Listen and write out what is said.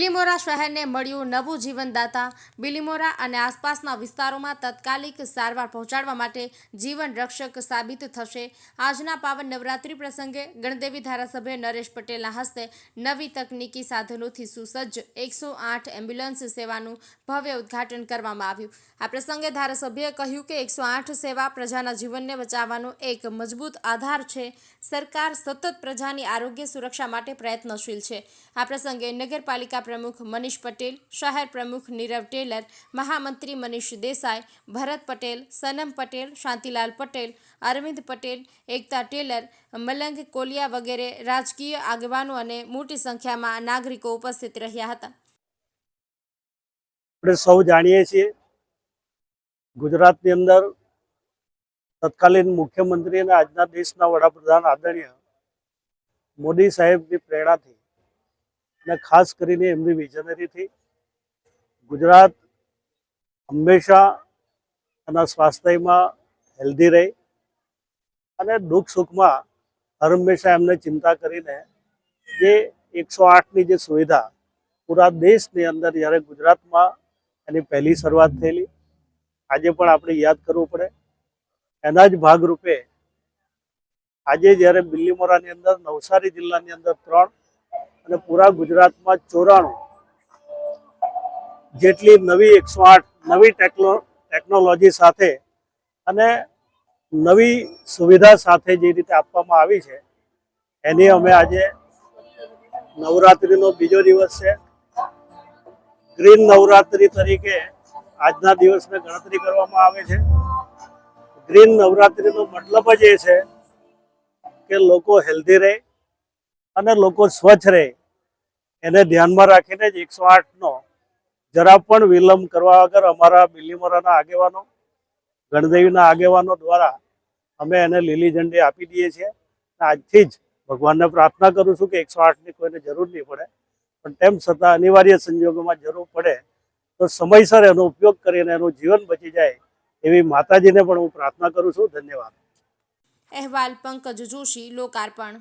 બિલીમોરા શહેરને મળ્યું નવું જીવનદાતા. બિલીમોરા અને આસપાસના વિસ્તારોમાં તાત્કાલિક સારવાર પહોંચાડવા માટે જીવન રક્ષક સાબિત થશે. આજના પાવન નવરાત્રિ પ્રસંગે ગણદેવી ધારાસભ્ય નરેશ પટેલના હસ્તે નવી તકનીકી સાધનોથી સુસજ્જ એકસો આઠ એમ્બ્યુલન્સ સેવાનું ભવ્ય ઉદ્ઘાટન કરવામાં આવ્યું. આ પ્રસંગે ધારાસભ્યએ કહ્યું કે એકસો આઠ સેવા પ્રજાના જીવનને બચાવવાનો એક મજબૂત આધાર છે. સરકાર સતત પ્રજાની આરોગ્ય સુરક્ષા માટે પ્રયત્નશીલ છે. આ પ્રસંગે નગરપાલિકા પ્રમુખ મનીષ પટેલ, શહેર પ્રમુખ નીરવ ટેલર, મહામંત્રી મનીષ દેસાઈ, ભરત પટેલ, સનમ પટેલ, શાંતિલાલ પટેલ, અરવિંદ પટેલ, એકતા ટેલર, મલંગ કોલિયા વગેરે રાજકીય આગેવાનો અને મોટી સંખ્યામાં નાગરિકો ઉપસ્થિત રહ્યા હતા. આપણે સૌ જાણીએ છીએ ગુજરાતની અંદર તત્કાલીન મુખ્યમંત્રી અને આજના દેશના વડાપ્રધાન આદરણીય મોદી સાહેબની પ્રેરણાથી અને ખાસ કરીને એમની વિઝનરીથી ગુજરાત હંમેશા એના સ્વાસ્થ્યમાં હેલ્ધી રહે અને દુઃખ સુખમાં હર હંમેશા એમને ચિંતા કરીને જે એકસો આઠની જે સુવિધા પૂરા દેશની અંદર જ્યારે ગુજરાતમાં એની પહેલી શરૂઆત થયેલી, આજે પણ આપણે યાદ કરવું પડે. એના જ ભાગરૂપે આજે જ્યારે બિલ્લીમોરાની અંદર નવસારી જિલ્લાની અંદર ત્રણ અને પૂરા ગુજરાતમાં ચોરાણું જેટલી નવી એકસો આઠ, નવી ટેકનો, ટેકનોલોજી સાથે અને નવી સુવિધા સાથે જે રીતે આપવામાં આવી છે, એની અમે આજે નવરાત્રિનો બીજો દિવસ છે. ગ્રીન નવરાત્રિ તરીકે આજના દિવસને ગણતરી કરવામાં આવે છે. ગ્રીન નવરાત્રિનો મતલબ જ એ છે કે લોકો હેલ્ધી રહે અને લોકો સ્વચ્છ રહે. એને ધ્યાનમાં રાખીને જ એકસો આઠનો જરા પણ વિલંબ કરવા વગર અમારા બિલીમોરાના આગેવાનો, ગણદેવીના આગેવાનો દ્વારા અમે એને લીલી ઝંડી આપી દઈએ છીએ. આજથી જ ભગવાનને પ્રાર્થના કરું છું કે એકસો આઠની કોઈને જરૂર નહીં પડે. પણ તેમ છતાં અનિવાર્ય સંજોગોમાં જરૂર પડે તો સમયસર એનો ઉપયોગ કરીને એનું જીવન બચી જાય એવી માતાજીને પણ હું પ્રાર્થના કરું છું. ધન્યવાદ. અહેવાલ, પંકજ જોશી, લોકાર્પણ.